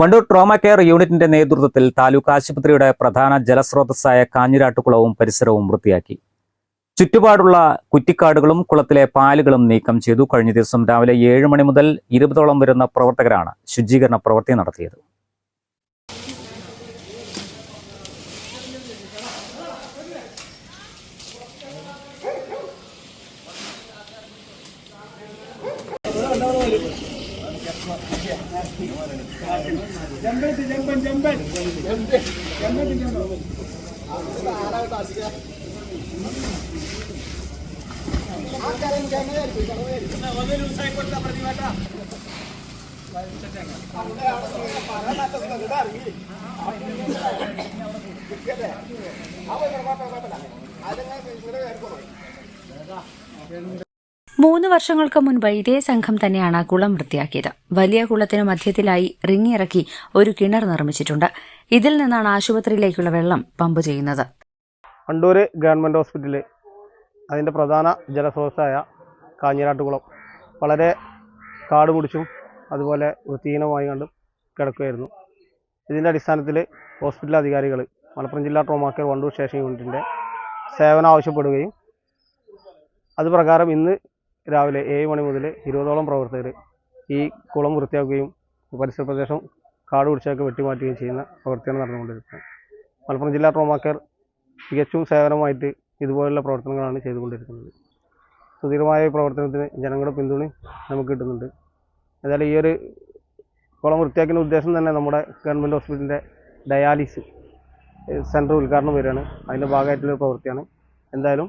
Wandoor trauma care യൂണിറ്റിന്റെ നേതൃത്വത്തിൽ താലൂക്ക് ആശുപത്രിയുടെ പ്രധാന ജലസ്രോതസ്സായ കാഞ്ഞിരാട്ടുകുളവും പരിസരവും വൃത്തിയാക്കി. ചുറ്റുപാടുള്ള കുറ്റിക്കാടുകളും കുളത്തിലെ പാലുകളും നീക്കം ചെയ്തു. കഴിഞ്ഞ ദിവസം രാവിലെ ഏഴ് മണി മുതൽ ഇരുപതോളം വരുന്ന പ്രവർത്തകരാണ് ശുചീകരണ പ്രവൃത്തി നടത്തിയത്. ജമ്പത്ത് ജമ്പൻ ജമ്പൻ ജമ്പത്ത് ജമ്പൻ അതെങ്ങനെ മൂന്ന് വർഷങ്ങൾക്ക് മുൻപ് ഇതേ സംഘം തന്നെയാണ് കുളം വൃത്തിയാക്കിയത്. വലിയ കുളത്തിന് മധ്യത്തിലായി റിങ്ങിറക്കി ഒരു കിണർ നിർമ്മിച്ചിട്ടുണ്ട്. ഇതിൽ നിന്നാണ് ആശുപത്രിയിലേക്കുള്ള വെള്ളം പമ്പ് ചെയ്യുന്നത്. വണ്ടൂർ ഗവൺമെന്റ് ഹോസ്പിറ്റൽ അതിന്റെ പ്രധാന ജലസ്രോതസ്സായ കാഞ്ഞിരാട്ടുകുളം വളരെ കാട് പിടിച്ചും അതുപോലെ വൃത്തിഹീനമായി കണ്ടും കിടക്കുകയായിരുന്നു. ഇതിന്റെ അടിസ്ഥാനത്തിൽ ഹോസ്പിറ്റൽ അധികാരികൾ മലപ്പുറം ജില്ലാ ട്രോമാക്കർ വണ്ടൂർ സ്റ്റേഷൻ യൂണിറ്റിന്റെ സേവനം ആവശ്യപ്പെടുകയും അത് പ്രകാരം ഇന്ന് രാവിലെ ഏഴ് മണി മുതൽ ഇരുപതോളം പ്രവർത്തകർ ഈ കുളം വൃത്തിയാക്കുകയും പരിസര പ്രദേശം കാട് പിടിച്ചൊക്കെ വെട്ടിമാറ്റുകയും ചെയ്യുന്ന പ്രവർത്തിയാണ് നടന്നുകൊണ്ടിരിക്കുന്നത്. മലപ്പുറം ജില്ലാ ട്രോമാക്കർ തികച്ചും സേവനമായിട്ട് ഇതുപോലുള്ള പ്രവർത്തനങ്ങളാണ് ചെയ്തുകൊണ്ടിരിക്കുന്നത്. സുധീരമായ പ്രവർത്തനത്തിന് ജനങ്ങളുടെ പിന്തുണ നമുക്ക് കിട്ടുന്നുണ്ട്. ഏതായാലും ഈ ഒരു കുളം വൃത്തിയാക്കുന്ന ഉദ്ദേശം തന്നെ നമ്മുടെ ഗവൺമെന്റ് ഹോസ്പിറ്റലിന്റെ ഡയാലിസിസ് സെന്റർ ഉദ്ഘാടനം വരികയാണ്. അതിന്റെ ഭാഗമായിട്ടുള്ള പ്രവൃത്തിയാണ് എന്തായാലും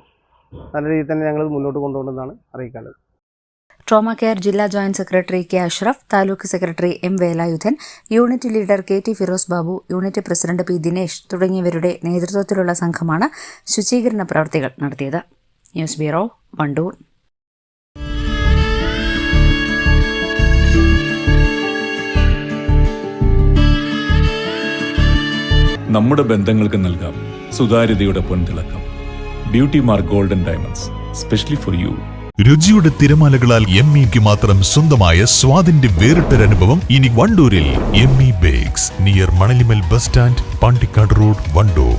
നല്ല രീതിയിൽ തന്നെ ഞങ്ങൾ മുന്നോട്ട് കൊണ്ടുപോകുന്നതാണ് അറിയിക്കാനുള്ളത്. ട്രോമ കെയർ ജില്ലാ joint secretary K Ashraf taluk secretary M Velayudhan unit leader K T Firoz Babu unit president P Dinesh തുടങ്ങിയവരുടെ നേതൃത്വത്തിലുള്ള സംഘമാണ് ശുചീകരണ പ്രവൃത്തികൾ നടത്തിയത്. News bureau Wandoor. നമ്മുടെ ബന്ധങ്ങൾക്ക് നൽകാം സുതാര്യതയുടെ പൊൻതിളക്കം. Beauty mark golden diamonds specially for you രുചിയുടെ തിരമാലകളാൽ എം ഇക്ക് മാത്രം സ്വന്തമായ സ്വാദിന്റെ വേറിട്ടൊരനുഭവം ഇനി വണ്ടൂരിൽ M E bakes near Manalimal bus stand Pandikkad road Wandoor.